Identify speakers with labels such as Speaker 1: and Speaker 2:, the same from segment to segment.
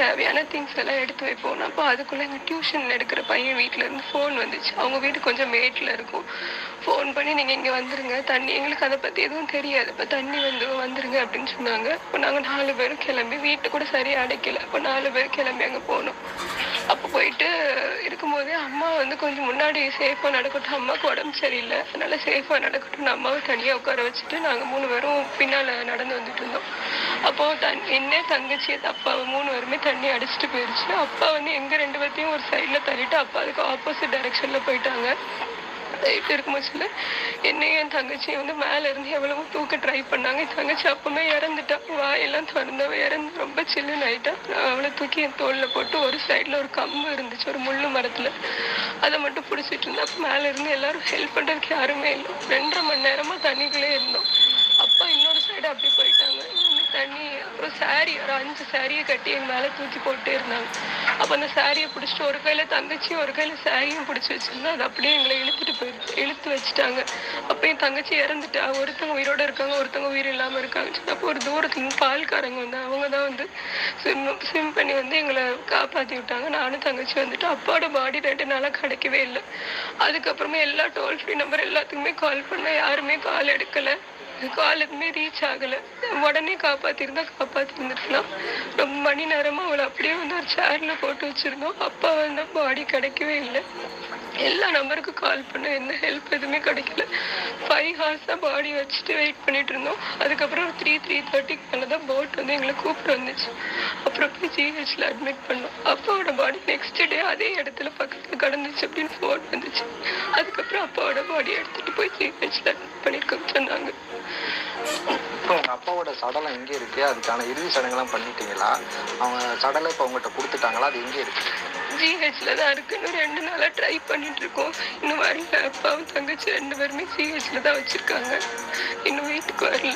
Speaker 1: தேவையான திங்ஸ் எல்லாம் எடுத்து வைப்போம். அப்போ அதுக்குள்ளே எங்கள் டியூஷன் எடுக்கிற பையன் வீட்டிலேருந்து இருந்து ஃபோன் வந்துச்சு. அவங்க வீடு கொஞ்சம் மேட்டில் இருக்கும். ஃபோன் பண்ணி நீங்கள் இங்கே வந்துருங்க. தண்ணி எங்களுக்கு அதை பற்றி எதுவும் தெரியாது. இப்போ தண்ணி வந்து வந்துருங்க அப்படின்னு சொன்னாங்க. இப்போ நாங்கள் நாலு பேரும் கிளம்பி வீட்டு கூட சரியாக அடைக்கல. இப்போ நாலு பேர் கிளம்பி அங்கே போனோம். போது அம்மா வந்து கொஞ்சம் முன்னாடி சேஃபாக நடக்கட்டும். அம்மாவுக்கு உடம்பு சரியில்லை. அதனால சேஃபாக நடக்கட்டும் அம்மாவை தனியாக உட்கார வச்சுட்டு நாங்கள் மூணு பேரும் பின்னால் நடந்து வந்துட்டு இருந்தோம். அப்போ தன் என்ன தங்கச்சி அப்பா மூணு பேருமே தண்ணி அடிச்சுட்டு போயிடுச்சு அப்பா வந்து எங்க ரெண்டு பேர்த்தையும் ஒரு சைடில் தள்ளிட்டு அப்பா அதுக்கு ஆப்போசிட் டைரக்ஷன்ல போயிட்டாங்க. போயிட்டு இருக்கும் பட்சத்துல என்னையும் என் தங்கச்சியும் வந்து மேலே இருந்து எவ்வளவோ தூக்க ட்ரை பண்ணாங்க. என் தங்கச்சி அப்பவுமே இறந்துட்டா. வாயெல்லாம் திறந்தவ இறந்து ரொம்ப சில்லுன்னு நைட்டா நான் அவளை தூக்கி என் தோளில் போட்டு ஒரு சைடில் ஒரு கம்பு இருந்துச்சு. ஒரு முள்ளு மரத்தில். அதை மட்டும் பிடிச்சிட்டு இருந்தா மேலே இருந்து எல்லாரும் ஹெல்ப் பண்ணுறதுக்கு யாருமே இல்லை. ரெண்டரை மணி நேரமாக தண்ணிக்குள்ளே இருந்தோம். அப்பா இன்னொரு சைடு அப்படி போயிட்டாங்க. தண்ணி அப்புறம் சாரி ஒரு அஞ்சு சாரியை கட்டி என் மேலே தூக்கி போட்டே இருந்தாங்க. அப்போ அந்த சாரியை பிடிச்சிட்டு ஒரு கையில் தங்கச்சியும் ஒரு கையில் சாரியும் பிடிச்சி வச்சிருந்தா அது அப்படியே எங்களை இழுத்துட்டு போயிடுச்சு இழுத்து வச்சுட்டாங்க. அப்போ என் தங்கச்சி இறந்துட்டா. ஒருத்தவங்க உயிரோட இருக்காங்க ஒருத்தவங்க உயிர் இல்லாமல் இருக்காங்க. அப்போ ஒரு தூரத்துல பால்காரங்க வந்து அவங்க தான் வந்து ஸ்விம் ஸ்விம் பண்ணி வந்து எங்களை காப்பாற்றி விட்டாங்க. நானும் தங்கச்சி வந்துட்டு அப்பாவோட பாடி ரெண்டு நாளாக கிடைக்கவே இல்லை. அதுக்கப்புறமா எல்லா டோல் ஃப்ரீ நம்பர் எல்லாத்துக்குமே கால் பண்ண யாருமே கால் எடுக்கலை. கால் ரீச் ஆகல. உடனே காப்பாத்திருந்தா காப்பாத்திருந்துருக்கலாம் ரொம்ப மணி நேரமா அவளை அப்படியே வந்து ஒரு சேர்ல போட்டு வச்சிருந்தோம். அப்பா வந்து பாடி கிடைக்கவே இல்லை. எல்லா நம்பருக்கும் கால் பண்ண எந்த ஹெல்ப் எதுவுமே கிடைக்கல. ஃபைவ் ஹார்ஸாக பாடி வச்சுட்டு வெயிட் பண்ணிட்டு இருந்தோம். அதுக்கப்புறம் ஒரு த்ரீ த்ரீ தேர்ட்டிக்கு மேலே தான் போட் வந்து எங்களை கூப்பிட்டு வந்துச்சு. அப்புறம் போய் ஜிஹெச்ல அட்மிட் பண்ணோம். அப்பாவோட பாடி நெக்ஸ்ட் டே அதே இடத்துல பக்கத்துல கடந்துச்சு அப்படின்னு ஃபோன் வந்துச்சு. அதுக்கப்புறம் அப்பாவோட பாடி எடுத்துட்டு போய் ஜிஹெச்ல அட்மிட் பண்ணிருக்க சொன்னாங்க.
Speaker 2: இப்போ உங்க அப்பாவோட சடலம் எங்க இருக்கு. அதுக்கான இறுதி சடங்கெல்லாம் பண்ணிட்டீங்களா? அவங்க சடலை இப்போ உங்ககிட்ட கொடுத்துட்டாங்களா? அது எங்க இருக்கு.
Speaker 1: ஜிஹெச்ல தான் இருக்கு இன்னும் ரெண்டு நாளா ட்ரை பண்ணிட்டு இருக்கோம் இன்னும் வரல. அப்பாவும் தங்கச்சி ரெண்டு பேருமே ஜிஹெச்ல தான் வச்சிருக்காங்க. இன்னும் வீட்டுக்கு வரல.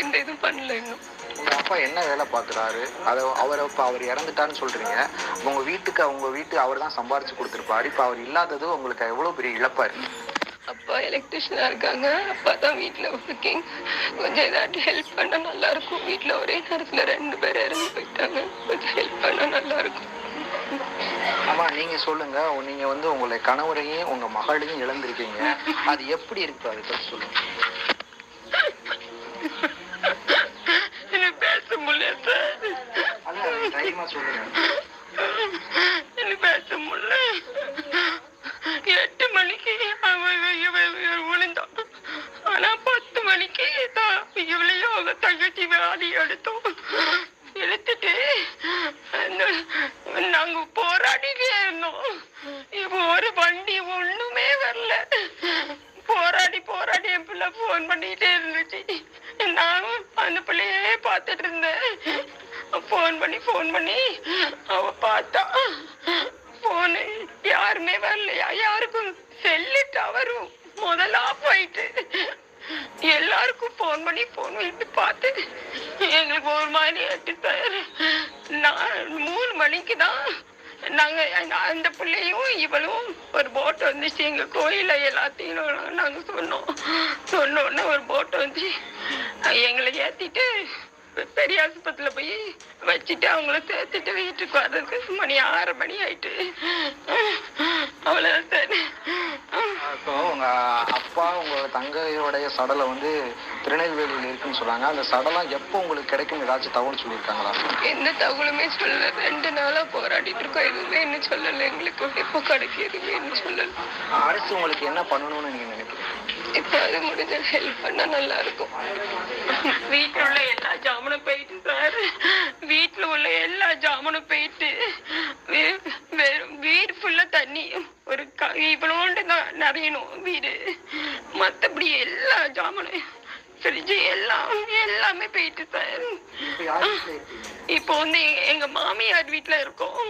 Speaker 1: எந்த இதுவும் பண்ணல இன்னும்.
Speaker 2: உங்க அப்பா என்ன வேலை பார்க்குறாரு? அதை அவர் இப்போ அவர் இறந்துட்டான்னு சொல்றீங்க. அப்ப உங்க வீட்டுக்கு அவங்க வீட்டு அவர் தான் சம்பாரிச்சு கொடுத்துருப்பாரு. இப்போ அவர் இல்லாதது உங்களுக்கு எவ்வளோ பெரிய இழப்பா இருக்கு?
Speaker 1: அப்பா எலக்ட்ரிஷியனா இருக்காங்க. அப்பா தான் வீட்ல ஒர்க்கிங் கொஞ்சம் ஏதாட்டி ஹெல்ப் பண்ணா நல்லா இருக்கும் வீட்ல ஒரே நேரத்துல ரெண்டு பேர் இறந்து போயிட்டாங்க. கொஞ்சம் ஹெல்ப் பண்ணா நல்லா இருக்கும்
Speaker 2: ஆமா நீங்க சொல்லுங்க. நீங்க வந்து உங்களை கணவரையும் உங்க மகளையும் இழந்திருக்கீங்க. அது எப்படி இருக்கு? அதை பத்தி சொல்லுங்க.
Speaker 1: பேச முடியல
Speaker 2: அதான் தைரியமா சொல்லுங்க.
Speaker 1: எனக்கு பேச முடியல. எட்டு மணிக்கு அவன் மணிக்கு தான் இவளையும் அவங்க தங்கச்சி வேலை எடுத்தோம். எடுத்துட்டு நாங்க போராடிட்டே இருந்தோம். இப்போ ஒரு வண்டி ஒண்ணுமே வரல. போராடி போராடி என் பிள்ளை ஃபோன் பண்ணிட்டே இருந்துச்சு. நானும் அந்த பிள்ளையே பார்த்துட்டு இருந்தேன். ஃபோன் பண்ணி ஃபோன் பண்ணி அவ பார்த்தா ஃபோனு யாருமே வரலையா யாருக்கும் செல்லு டவரும் முதல்ல ஆஃப் ஆயிட்டு எல்லாருக்கும் ஃபோன் பண்ணி ஃபோன் பண்ணி பார்த்து எங்களுக்கு ஒரு மாதிரி ஆயிட்டு சார். நான் மூணு மணிக்கு தான் நாங்கள் அந்த- பிள்ளையும் இவளும் ஒரு போட் வந்துச்சு. எங்கள் கோயில எல்லாத்தையும் நாங்கள் சொன்னோம். சொன்ன உடனே ஒரு போட் வந்து எங்களை ஏற்றிட்டு பெரிய ஆஸ்பத்திரியில் போய் வச்சுட்டு அவங்கள சேர்த்துட்டு வீட்டுக்கு வர்றதுக்கு மணி ஆறு மணி ஆயிட்டு. அவ்வளோதான் சார்
Speaker 2: இப்போ உங்க அப்பா உங்க தங்கையோடைய சடலம் வந்து திருநெல்வேலியில் இருக்குன்னு சொல்றாங்க அந்த சடலம் எப்போ உங்களுக்கு கிடைக்கும் ஏதாச்சும் தகவல் சொல்லியிருக்காங்களா?
Speaker 1: எந்த தகவலுமே சொல்லல. ரெண்டு நாளா போராடிட்டு இருக்கோம். எதுவுமே என்ன சொல்லல. எங்களுக்கு எப்போ கிடைக்கும்? எதுவுமே என்ன சொல்லல.
Speaker 2: அடுத்து உங்களுக்கு என்ன பண்ணணும்னு நீங்க நினைக்கிறீங்க?
Speaker 1: இப்போ அது முடிஞ்ச ஹெல்ப் பண்ணா நல்லா இருக்கும். வீட்டுல உள்ள எல்லா ஜாமனும் போயிட்டு சார் வீட்டுல உள்ள எல்லா ஜாமனும் போயிட்டு வெறும் வீடு ஃபுல்லா தண்ணி. ஒரு இவ்வளோண்டு தான் நிறையணும் வீடு. மத்தபடி எல்லா ஜாமனும் ஃப்ரிட்ஜ் எல்லாம் எல்லாமே போயிட்டு சார் இப்போ வந்து எங்க மாமியார் வீட்டுல இருக்கோம்.